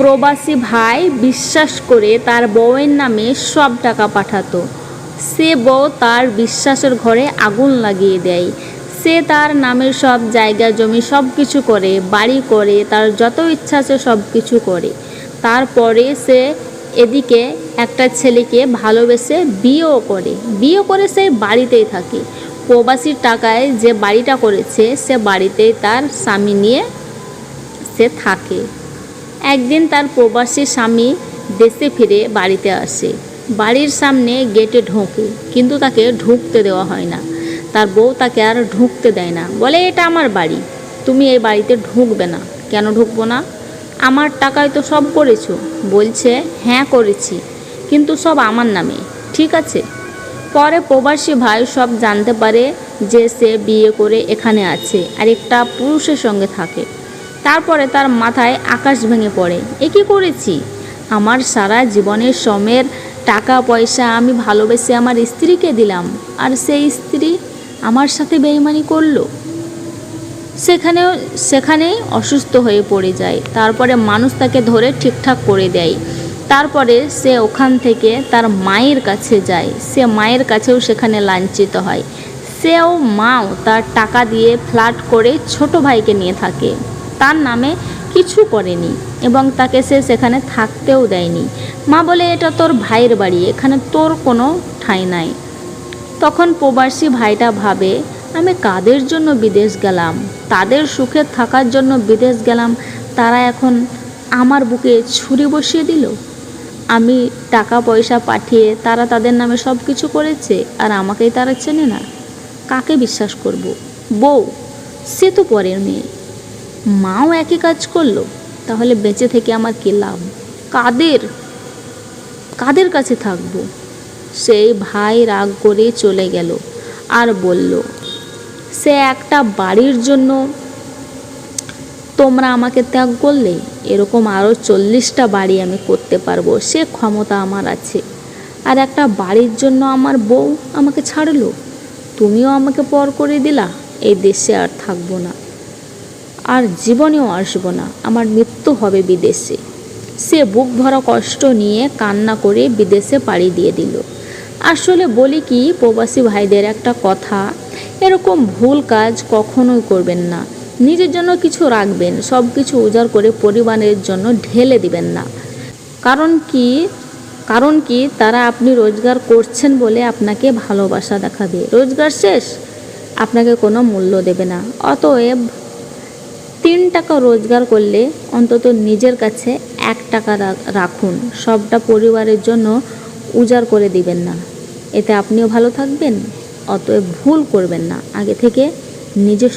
প্রবাসী ভাই বিশ্বাস করে তার বউয়ের নামে সব টাকা পাঠাতো। সে বউ তার বিশ্বাসের ঘরে আগুন লাগিয়ে দেয়। সে তার নামের সব জায়গা, জমি সব কিছু করে, বাড়ি করে, তার যত ইচ্ছা সে সব কিছু করে। তারপরে সে এদিকে একটা ছেলেকে ভালোবেসে বিয়েও করে। বিয়ে করে সে বাড়িতেই থাকে। প্রবাসীর টাকায় যে বাড়িটা করেছে, সে বাড়িতেই তার স্বামী নিয়ে সে থাকে। একদিন তার প্রবাসী স্বামী দেশে ফিরে বাড়িতে আসে। বাড়ির সামনে গেটে ঢোকে, কিন্তু তাকে ঢুকতে দেওয়া হয় না। তার বউ তাকে আর ঢুকতে দেয় না। বলে, এটা আমার বাড়ি। তুমি এই বাড়িতে ঢুকবে না। কেন ঢুকবো না? আমার টাকায় তো সব করেছ। বলছে হ্যাঁ করেছি, কিন্তু সব আমার নামে। ঠিক আছে? পরে প্রবাসী ভাই সব জানতে পারে যে সে বিয়ে করে এখানে আছে, আর একটা পুরুষের সঙ্গে থাকে। তারপরে তার মাথায় আকাশ ভেঙে পড়ে। এ কী করেছি? আমার সারা জীবনের সময়ের টাকা, পয়সা আমি ভালোবেসে আমার স্ত্রীকে দিলাম, আর সেই স্ত্রী আমার সাথে বেইমানি করল। সেখানেও, সেখানেই অসুস্থ হয়ে পড়ে যায়। তারপরে মানুষ তাকে ধরে ঠিকঠাক করে দেয়। তারপরে সে ওখান থেকে তার মায়ের কাছে যায়। সে মায়ের কাছেও সেখানে লাঞ্ছিত হয়। সেও মাও তার টাকা দিয়ে ফ্ল্যাট করে ছোট ভাইকে নিয়ে থাকে। তার নামে কিছু করেনি এবং তাকে সে সেখানে থাকতেও দেয়নি। মা বলে, এটা তোর ভাইয়ের বাড়ি, এখানে তোর কোনো ঠাঁই নাই। তখন প্রবাসী ভাইটা ভাবে, আমি কাদের জন্য বিদেশ গেলাম? তাদের সুখে থাকার জন্য বিদেশ গেলাম? তারা এখন আমার বুকে ছুরি বসিয়ে দিল? আমি টাকা পয়সা পাঠিয়ে তারা তাদের নামে সব কিছু করেছে আর আমাকেই তারা চেনে না। কাকে বিশ্বাস করব? বউ, সে তো পরের মেয়ে। মাও একই কাজ করল, তাহলে বেঁচে থেকে আমার কী লাভ? কাদের? কাদের কাছে থাকব? সেই ভাই রাগ করে চলে গেল আর বলল, সে একটা বাড়ির জন্য তোমরা আমাকে ত্যাগ করলে, এরকম আরও চল্লিশটা বাড়ি আমি করতে পারব, সে ক্ষমতা আমার আছে। আর একটা বাড়ির জন্য আমার বউ আমাকে ছাড়লো, তুমিও আমাকে পর করে দিলা, এই দেশে আর থাকব না। আর জীবনেও আসব না। আমার মৃত্যু হবে বিদেশে। সে বুক ভরা কষ্ট নিয়ে কান্না করে বিদেশে পাড়ি দিয়ে দিল। আসলে বলি কি, প্রবাসী ভাইদের একটা কথা, এরকম ভুল কাজ কখনোই করবেন না। নিজের জন্য কিছু রাখবেন সব কিছু উজাড় করে পরিবারের জন্য ঢেলে দিবেন না। কারণ কি কারণ কি, তারা আপনি রোজগার করছেন বলে আপনাকে ভালোবাসা দেখাবে। রোজগার শেষ, আপনাকে কোনো মূল্য দেবে না। অতএব তিন টাকা রোজগার করলে অন্তত নিজের কাছে এক টাকা রাখুন। সবটা পরিবারের জন্য উজাড় করে দিবেন না। এতে আপনিও ভালো থাকবেন, অতএব ভুল করবেন না। আগে থেকে নিজে